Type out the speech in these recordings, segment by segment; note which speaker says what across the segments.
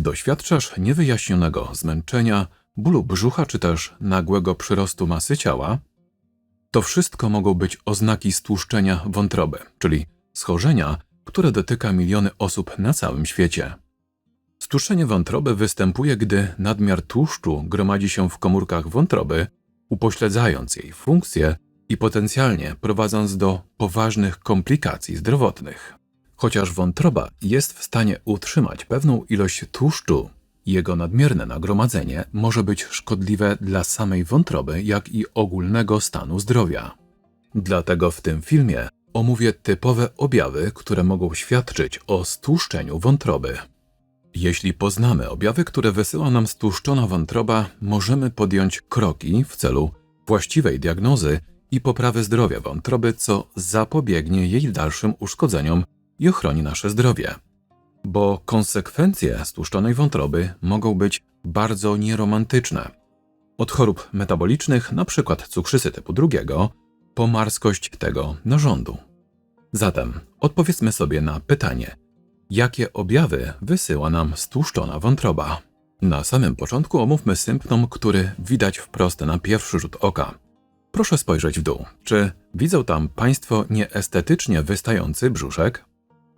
Speaker 1: Doświadczasz niewyjaśnionego zmęczenia, bólu brzucha czy też nagłego przyrostu masy ciała? To wszystko mogą być oznaki stłuszczenia wątroby, czyli schorzenia, które dotyka miliony osób na całym świecie. Stłuszczenie wątroby występuje, gdy nadmiar tłuszczu gromadzi się w komórkach wątroby, upośledzając jej funkcję i potencjalnie prowadząc do poważnych komplikacji zdrowotnych. Chociaż wątroba jest w stanie utrzymać pewną ilość tłuszczu, jego nadmierne nagromadzenie może być szkodliwe dla samej wątroby, jak i ogólnego stanu zdrowia. Dlatego w tym filmie omówię typowe objawy, które mogą świadczyć o stłuszczeniu wątroby. Jeśli poznamy objawy, które wysyła nam stłuszczona wątroba, możemy podjąć kroki w celu właściwej diagnozy i poprawy zdrowia wątroby, co zapobiegnie jej dalszym uszkodzeniom i ochroni nasze zdrowie. Bo konsekwencje stłuszczonej wątroby mogą być bardzo nieromantyczne. Od chorób metabolicznych, np. cukrzycy typu drugiego, po marskość tego narządu. Zatem odpowiedzmy sobie na pytanie, jakie objawy wysyła nam stłuszczona wątroba. Na samym początku omówmy symptom, który widać wprost na pierwszy rzut oka. Proszę spojrzeć w dół. Czy widzą tam Państwo nieestetycznie wystający brzuszek?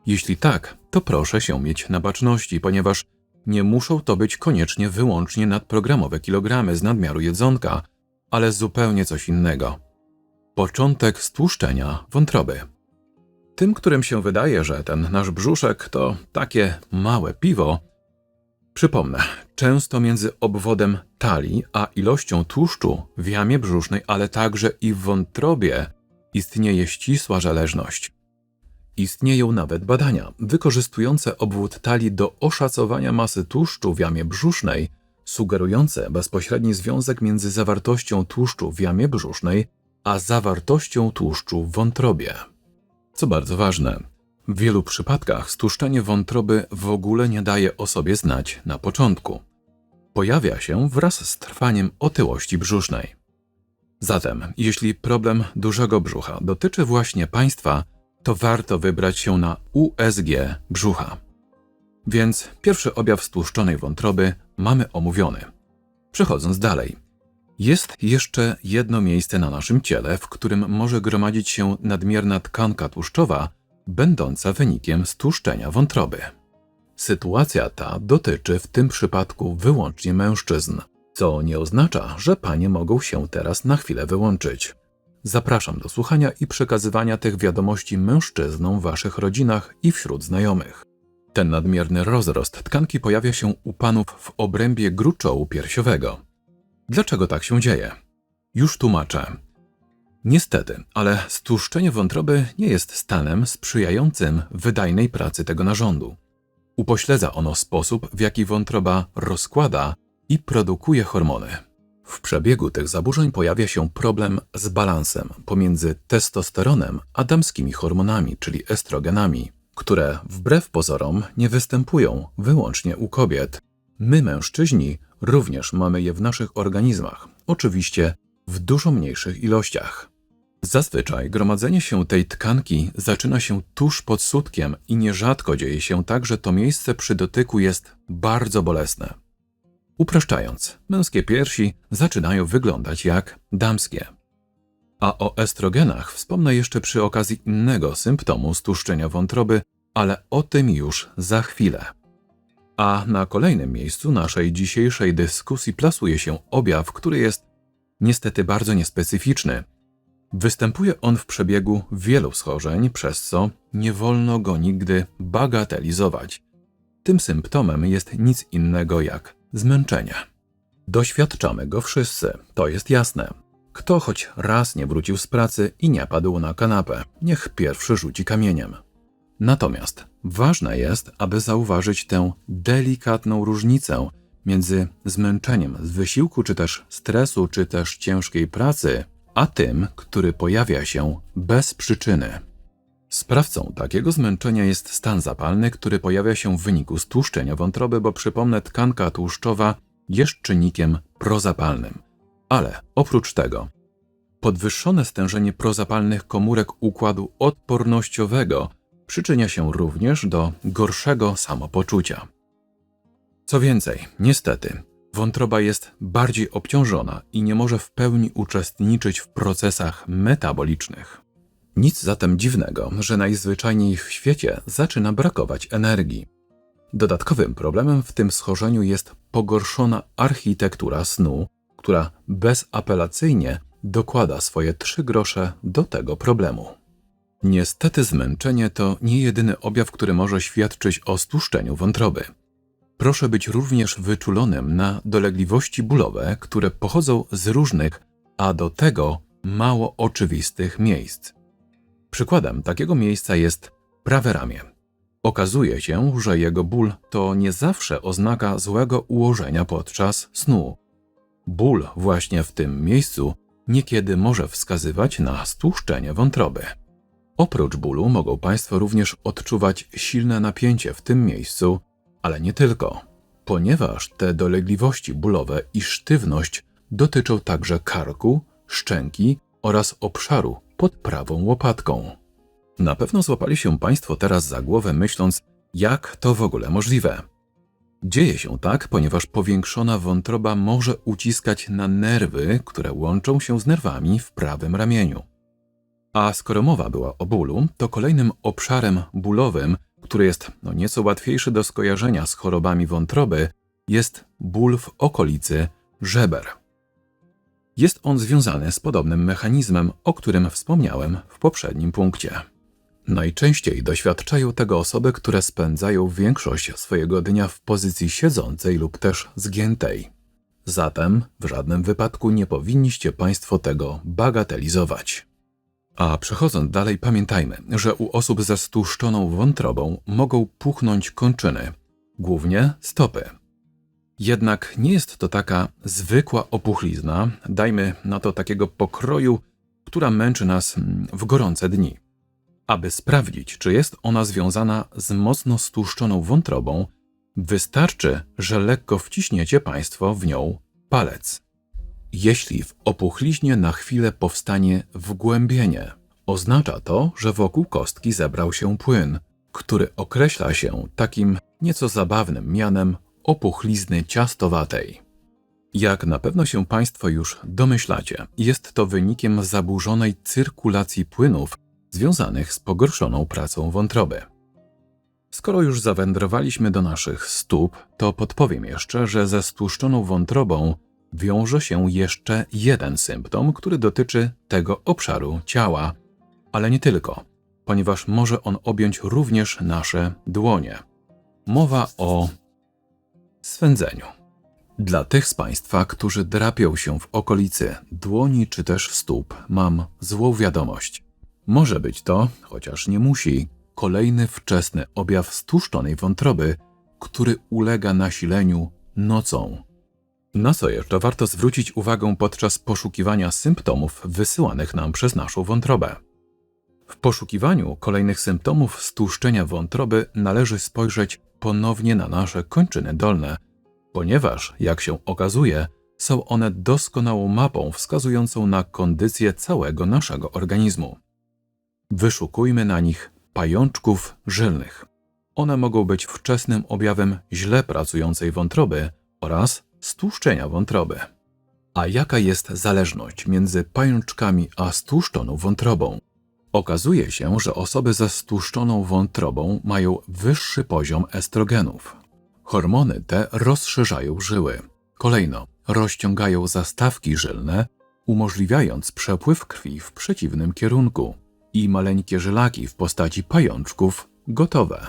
Speaker 1: Jeśli tak, to proszę się mieć na baczności, ponieważ nie muszą to być koniecznie wyłącznie nadprogramowe kilogramy z nadmiaru jedzonka, ale zupełnie coś innego. Początek stłuszczenia wątroby. Tym, którym się wydaje, że ten nasz brzuszek to takie małe piwo, przypomnę, często między obwodem talii a ilością tłuszczu w jamie brzusznej, ale także i w wątrobie istnieje ścisła zależność. Istnieją nawet badania wykorzystujące obwód talii do oszacowania masy tłuszczu w jamie brzusznej, sugerujące bezpośredni związek między zawartością tłuszczu w jamie brzusznej a zawartością tłuszczu w wątrobie. Co bardzo ważne, w wielu przypadkach stłuszczenie wątroby w ogóle nie daje o sobie znać na początku. Pojawia się wraz z trwaniem otyłości brzusznej. Zatem, jeśli problem dużego brzucha dotyczy właśnie Państwa, warto wybrać się na USG brzucha. Więc pierwszy objaw stłuszczonej wątroby mamy omówiony. Przechodząc dalej. Jest jeszcze jedno miejsce na naszym ciele, w którym może gromadzić się nadmierna tkanka tłuszczowa, będąca wynikiem stłuszczenia wątroby. Sytuacja ta dotyczy w tym przypadku wyłącznie mężczyzn, co nie oznacza, że panie mogą się teraz na chwilę wyłączyć. Zapraszam do słuchania i przekazywania tych wiadomości mężczyznom w waszych rodzinach i wśród znajomych. Ten nadmierny rozrost tkanki pojawia się u panów w obrębie gruczołu piersiowego. Dlaczego tak się dzieje? Już tłumaczę. Niestety, ale stłuszczenie wątroby nie jest stanem sprzyjającym wydajnej pracy tego narządu. Upośledza ono sposób, w jaki wątroba rozkłada i produkuje hormony. W przebiegu tych zaburzeń pojawia się problem z balansem pomiędzy testosteronem a damskimi hormonami, czyli estrogenami, które wbrew pozorom nie występują wyłącznie u kobiet. My, mężczyźni, również mamy je w naszych organizmach, oczywiście w dużo mniejszych ilościach. Zazwyczaj gromadzenie się tej tkanki zaczyna się tuż pod sutkiem i nierzadko dzieje się tak, że to miejsce przy dotyku jest bardzo bolesne. Upraszczając, męskie piersi zaczynają wyglądać jak damskie. A o estrogenach wspomnę jeszcze przy okazji innego symptomu stłuszczenia wątroby, ale o tym już za chwilę. A na kolejnym miejscu naszej dzisiejszej dyskusji plasuje się objaw, który jest niestety bardzo niespecyficzny. Występuje on w przebiegu wielu schorzeń, przez co nie wolno go nigdy bagatelizować. Tym symptomem jest nic innego jak zmęczenia. Doświadczamy go wszyscy, to jest jasne. Kto choć raz nie wrócił z pracy i nie padł na kanapę, niech pierwszy rzuci kamieniem. Natomiast ważne jest, aby zauważyć tę delikatną różnicę między zmęczeniem z wysiłku, czy też stresu, czy też ciężkiej pracy, a tym, który pojawia się bez przyczyny. Sprawcą takiego zmęczenia jest stan zapalny, który pojawia się w wyniku stłuszczenia wątroby, bo przypomnę, tkanka tłuszczowa jest czynnikiem prozapalnym. Ale oprócz tego, podwyższone stężenie prozapalnych komórek układu odpornościowego przyczynia się również do gorszego samopoczucia. Co więcej, niestety, wątroba jest bardziej obciążona i nie może w pełni uczestniczyć w procesach metabolicznych. Nic zatem dziwnego, że najzwyczajniej w świecie zaczyna brakować energii. Dodatkowym problemem w tym schorzeniu jest pogorszona architektura snu, która bezapelacyjnie dokłada swoje trzy grosze do tego problemu. Niestety zmęczenie to nie jedyny objaw, który może świadczyć o stłuszczeniu wątroby. Proszę być również wyczulonym na dolegliwości bólowe, które pochodzą z różnych, a do tego mało oczywistych miejsc. Przykładem takiego miejsca jest prawe ramię. Okazuje się, że jego ból to nie zawsze oznaka złego ułożenia podczas snu. Ból właśnie w tym miejscu niekiedy może wskazywać na stłuszczenie wątroby. Oprócz bólu mogą Państwo również odczuwać silne napięcie w tym miejscu, ale nie tylko, ponieważ te dolegliwości bólowe i sztywność dotyczą także karku, szczęki oraz obszaru pod prawą łopatką. Na pewno złapali się Państwo teraz za głowę, myśląc, jak to w ogóle możliwe. Dzieje się tak, ponieważ powiększona wątroba może uciskać na nerwy, które łączą się z nerwami w prawym ramieniu. A skoro mowa była o bólu, to kolejnym obszarem bólowym, który jest no nieco łatwiejszy do skojarzenia z chorobami wątroby, jest ból w okolicy żeber. Jest on związany z podobnym mechanizmem, o którym wspomniałem w poprzednim punkcie. Najczęściej doświadczają tego osoby, które spędzają większość swojego dnia w pozycji siedzącej lub też zgiętej. Zatem w żadnym wypadku nie powinniście Państwo tego bagatelizować. A przechodząc dalej, pamiętajmy, że u osób ze stłuszczoną wątrobą mogą puchnąć kończyny, głównie stopy. Jednak nie jest to taka zwykła opuchlizna, dajmy na to takiego pokroju, która męczy nas w gorące dni. Aby sprawdzić, czy jest ona związana z mocno stłuszczoną wątrobą, wystarczy, że lekko wciśniecie Państwo w nią palec. Jeśli w opuchliźnie na chwilę powstanie wgłębienie, oznacza to, że wokół kostki zebrał się płyn, który określa się takim nieco zabawnym mianem opuchlizny ciastowatej. Jak na pewno się Państwo już domyślacie, jest to wynikiem zaburzonej cyrkulacji płynów związanych z pogorszoną pracą wątroby. Skoro już zawędrowaliśmy do naszych stóp, to podpowiem jeszcze, że ze stłuszczoną wątrobą wiąże się jeszcze jeden symptom, który dotyczy tego obszaru ciała, ale nie tylko, ponieważ może on objąć również nasze dłonie. Mowa o swędzeniu. Dla tych z Państwa, którzy drapią się w okolicy dłoni czy też stóp, mam złą wiadomość. Może być to, chociaż nie musi, kolejny wczesny objaw stłuszczonej wątroby, który ulega nasileniu nocą. Na co jeszcze warto zwrócić uwagę podczas poszukiwania symptomów wysyłanych nam przez naszą wątrobę? W poszukiwaniu kolejnych symptomów stłuszczenia wątroby należy spojrzeć ponownie na nasze kończyny dolne, ponieważ, jak się okazuje, są one doskonałą mapą wskazującą na kondycję całego naszego organizmu. Wyszukujmy na nich pajączków żylnych. One mogą być wczesnym objawem źle pracującej wątroby oraz stłuszczenia wątroby. A jaka jest zależność między pajączkami a stłuszczoną wątrobą? Okazuje się, że osoby ze stłuszczoną wątrobą mają wyższy poziom estrogenów. Hormony te rozszerzają żyły. Kolejno, rozciągają zastawki żylne, umożliwiając przepływ krwi w przeciwnym kierunku i maleńkie żylaki w postaci pajączków gotowe.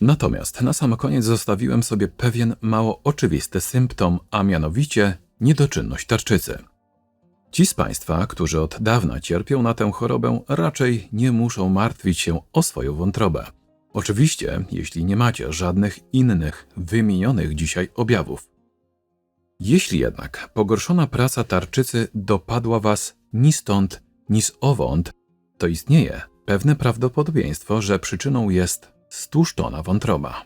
Speaker 1: Natomiast na sam koniec zostawiłem sobie pewien mało oczywisty symptom, a mianowicie niedoczynność tarczycy. Ci z Państwa, którzy od dawna cierpią na tę chorobę, raczej nie muszą martwić się o swoją wątrobę. Oczywiście, jeśli nie macie żadnych innych wymienionych dzisiaj objawów. Jeśli jednak pogorszona praca tarczycy dopadła Was ni stąd, ni z owąd, to istnieje pewne prawdopodobieństwo, że przyczyną jest stłuszczona wątroba.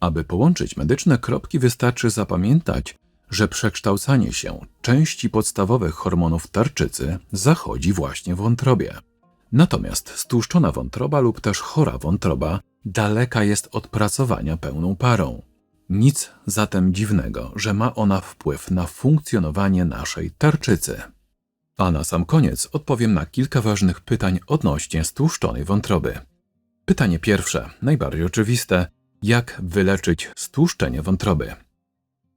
Speaker 1: Aby połączyć medyczne kropki, wystarczy zapamiętać, że przekształcanie się części podstawowych hormonów tarczycy zachodzi właśnie w wątrobie. Natomiast stłuszczona wątroba lub też chora wątroba daleka jest od pracowania pełną parą. Nic zatem dziwnego, że ma ona wpływ na funkcjonowanie naszej tarczycy. A na sam koniec odpowiem na kilka ważnych pytań odnośnie stłuszczonej wątroby. Pytanie pierwsze, najbardziej oczywiste: jak wyleczyć stłuszczenie wątroby?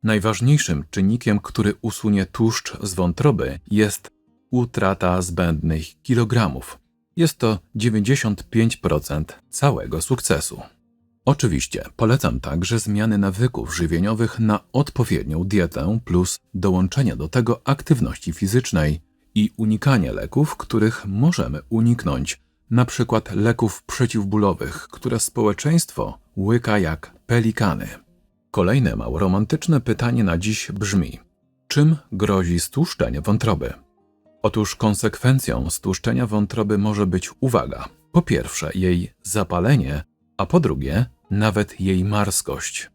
Speaker 1: Najważniejszym czynnikiem, który usunie tłuszcz z wątroby, jest utrata zbędnych kilogramów. Jest to 95% całego sukcesu. Oczywiście polecam także zmiany nawyków żywieniowych na odpowiednią dietę plus dołączenie do tego aktywności fizycznej i unikanie leków, których możemy uniknąć, na przykład leków przeciwbólowych, które społeczeństwo łyka jak pelikany. Kolejne mało romantyczne pytanie na dziś brzmi: czym grozi stłuszczenie wątroby? Otóż konsekwencją stłuszczenia wątroby może być uwaga. Po pierwsze, jej zapalenie, a po drugie, nawet jej marskość.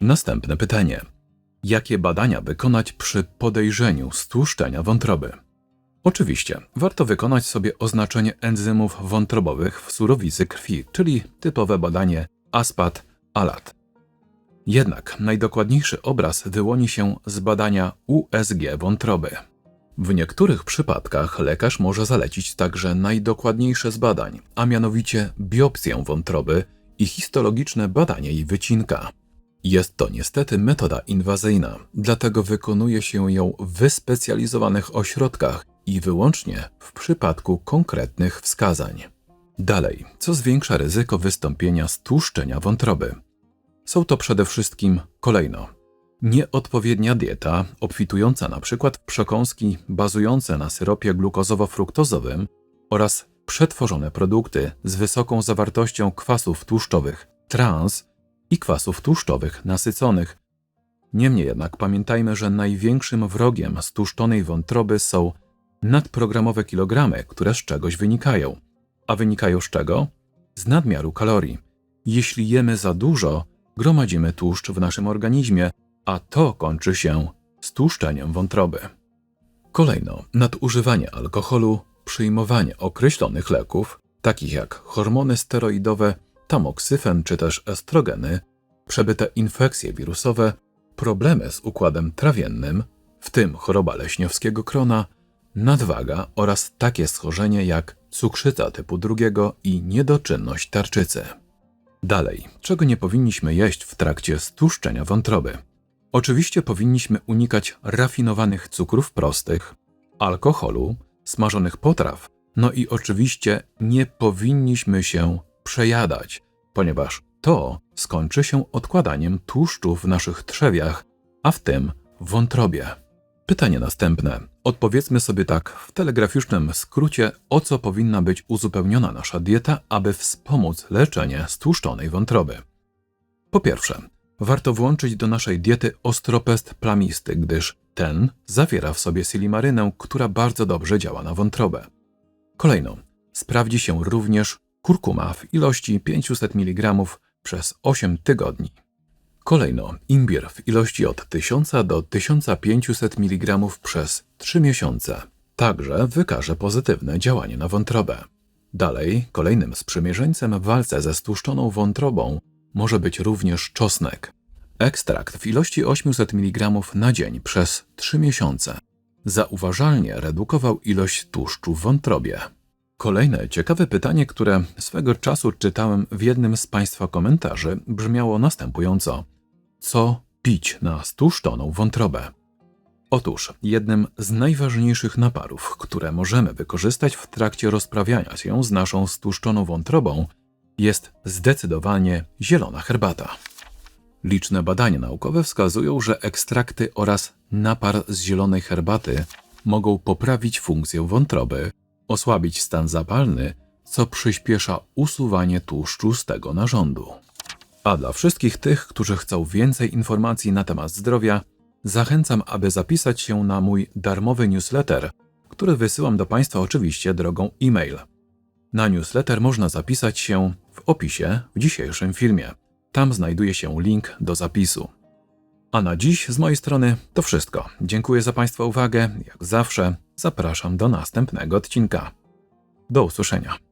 Speaker 1: Następne pytanie: jakie badania wykonać przy podejrzeniu stłuszczenia wątroby? Oczywiście, warto wykonać sobie oznaczenie enzymów wątrobowych w surowicy krwi, czyli typowe badanie ASPAT-ALAT. Jednak najdokładniejszy obraz wyłoni się z badania USG wątroby. W niektórych przypadkach lekarz może zalecić także najdokładniejsze z badań, a mianowicie biopsję wątroby i histologiczne badanie jej wycinka. Jest to niestety metoda inwazyjna, dlatego wykonuje się ją w wyspecjalizowanych ośrodkach i wyłącznie w przypadku konkretnych wskazań. Dalej, co zwiększa ryzyko wystąpienia stłuszczenia wątroby? Są to przede wszystkim kolejno nieodpowiednia dieta, obfitująca np. w przekąski bazujące na syropie glukozowo-fruktozowym oraz przetworzone produkty z wysoką zawartością kwasów tłuszczowych trans i kwasów tłuszczowych nasyconych. Niemniej jednak pamiętajmy, że największym wrogiem stłuszczonej wątroby są nadprogramowe kilogramy, które z czegoś wynikają. A wynikają z czego? Z nadmiaru kalorii. Jeśli jemy za dużo, gromadzimy tłuszcz w naszym organizmie, a to kończy się stłuszczeniem wątroby. Kolejno, nadużywanie alkoholu, przyjmowanie określonych leków, takich jak hormony steroidowe, tamoksyfen czy też estrogeny, przebyte infekcje wirusowe, problemy z układem trawiennym, w tym choroba leśniowskiego krona, nadwaga oraz takie schorzenie jak cukrzyca typu drugiego i niedoczynność tarczycy. Dalej, czego nie powinniśmy jeść w trakcie stłuszczenia wątroby? Oczywiście powinniśmy unikać rafinowanych cukrów prostych, alkoholu, smażonych potraw, no i oczywiście nie powinniśmy się przejadać, ponieważ to skończy się odkładaniem tłuszczu w naszych trzewiach, a w tym wątrobie. Pytanie następne. Odpowiedzmy sobie tak w telegraficznym skrócie, o co powinna być uzupełniona nasza dieta, aby wspomóc leczenie stłuszczonej wątroby. Po pierwsze, warto włączyć do naszej diety ostropest plamisty, gdyż ten zawiera w sobie silimarynę, która bardzo dobrze działa na wątrobę. Kolejno, sprawdzi się również kurkuma w ilości 500 mg przez 8 tygodni. Kolejno, imbir w ilości od 1000 do 1500 mg przez 3 miesiące. Także wykaże pozytywne działanie na wątrobę. Dalej, kolejnym sprzymierzeńcem w walce ze stłuszczoną wątrobą może być również czosnek. Ekstrakt w ilości 800 mg na dzień przez 3 miesiące zauważalnie redukował ilość tłuszczu w wątrobie. Kolejne ciekawe pytanie, które swego czasu czytałem w jednym z Państwa komentarzy, brzmiało następująco: Co pić na stłuszczoną wątrobę? Otóż jednym z najważniejszych naparów, które możemy wykorzystać w trakcie rozprawiania się z naszą stłuszczoną wątrobą, jest zdecydowanie zielona herbata. Liczne badania naukowe wskazują, że ekstrakty oraz napar z zielonej herbaty mogą poprawić funkcję wątroby, osłabić stan zapalny, co przyspiesza usuwanie tłuszczu z tego narządu. A dla wszystkich tych, którzy chcą więcej informacji na temat zdrowia, zachęcam, aby zapisać się na mój darmowy newsletter, który wysyłam do Państwa oczywiście drogą e-mail. Na newsletter można zapisać się w opisie w dzisiejszym filmie. Tam znajduje się link do zapisu. A na dziś z mojej strony to wszystko. Dziękuję za Państwa uwagę. Jak zawsze zapraszam do następnego odcinka. Do usłyszenia.